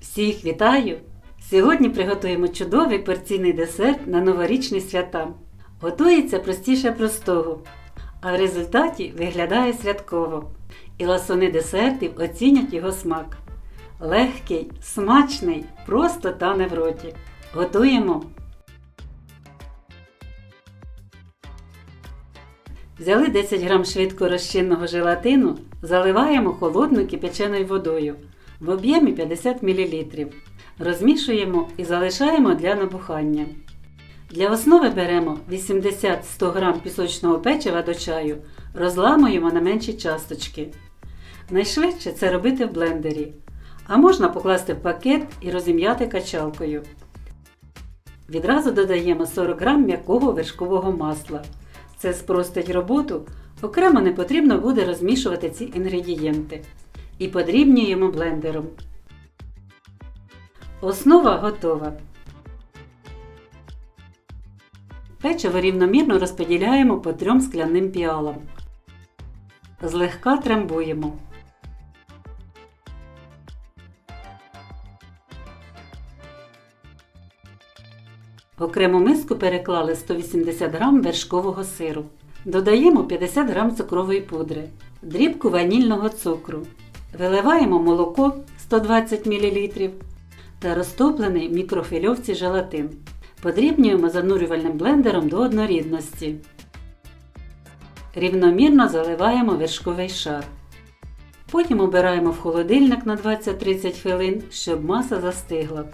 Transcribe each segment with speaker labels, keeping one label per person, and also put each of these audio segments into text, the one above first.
Speaker 1: Всіх вітаю! Сьогодні приготуємо чудовий порційний десерт на новорічні свята. Готується простіше простого, а в результаті виглядає святково. І ласони десертів оцінять його смак. Легкий, смачний, просто тане в роті. Готуємо. Взяли 10 грам швидко розчинного желатину, заливаємо холодною кипяченою водою в об'ємі 50 мл. Розмішуємо і залишаємо для набухання. Для основи беремо 80-100 г пісочного печива до чаю, розламуємо на менші часточки. Найшвидше це робити в блендері, а можна покласти в пакет і розім'яти качалкою. Відразу додаємо 40 г м'якого вершкового масла. Це спростить роботу, окремо не потрібно буде розмішувати ці інгредієнти. І подрібнюємо блендером. Основа готова. Печиво рівномірно розподіляємо по трьом скляним піалам. Злегка трамбуємо. Окрему миску переклали 180 г вершкового сиру. Додаємо 50 г цукрової пудри, дрібку ванільного цукру. Виливаємо молоко 120 мл та розтоплений в мікрофільовці желатин. Подрібнюємо занурювальним блендером до однорідності. Рівномірно заливаємо вершковий шар. Потім обираємо в холодильник на 20-30 хвилин, щоб маса застигла.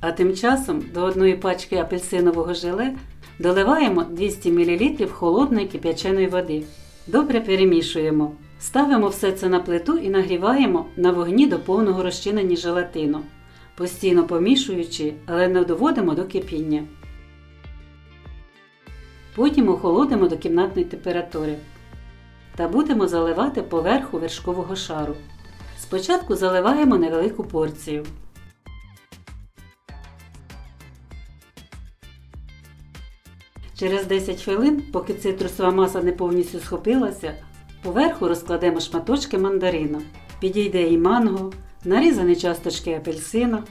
Speaker 1: А тим часом до одної пачки апельсинового желе доливаємо 200 мл холодної кип'яченої води. Добре перемішуємо. Ставимо все це на плиту і нагріваємо на вогні до повного розчинення желатину, постійно помішуючи, але не доводимо до кипіння. Потім охолодимо до кімнатної температури та будемо заливати поверху вершкового шару. Спочатку заливаємо невелику порцію. Через 10 хвилин, поки цитрусова маса не повністю схопилася, поверху розкладемо шматочки мандарина. Підійде і манго, нарізані часточки апельсина,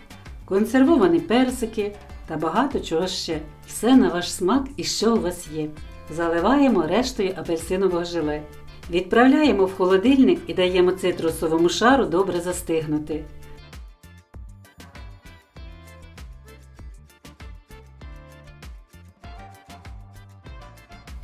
Speaker 1: консервовані персики та багато чого ще. Все на ваш смак і що у вас є. Заливаємо рештою апельсинового желе. Відправляємо в холодильник і даємо цитрусовому шару добре застигнути.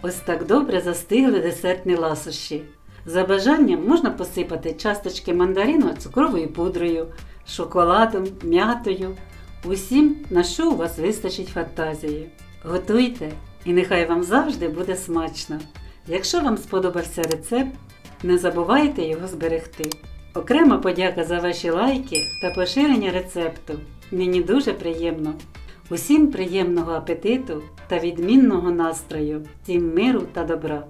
Speaker 1: Ось так добре застигли десертні ласощі. За бажанням можна посипати часточки мандарину цукровою пудрою, шоколадом, м'ятою. Усім, на що у вас вистачить фантазії. Готуйте і нехай вам завжди буде смачно. Якщо вам сподобався рецепт, не забувайте його зберегти. Окрема подяка за ваші лайки та поширення рецепту. Мені дуже приємно. Усім приємного апетиту та відмінного настрою, всім миру та добра!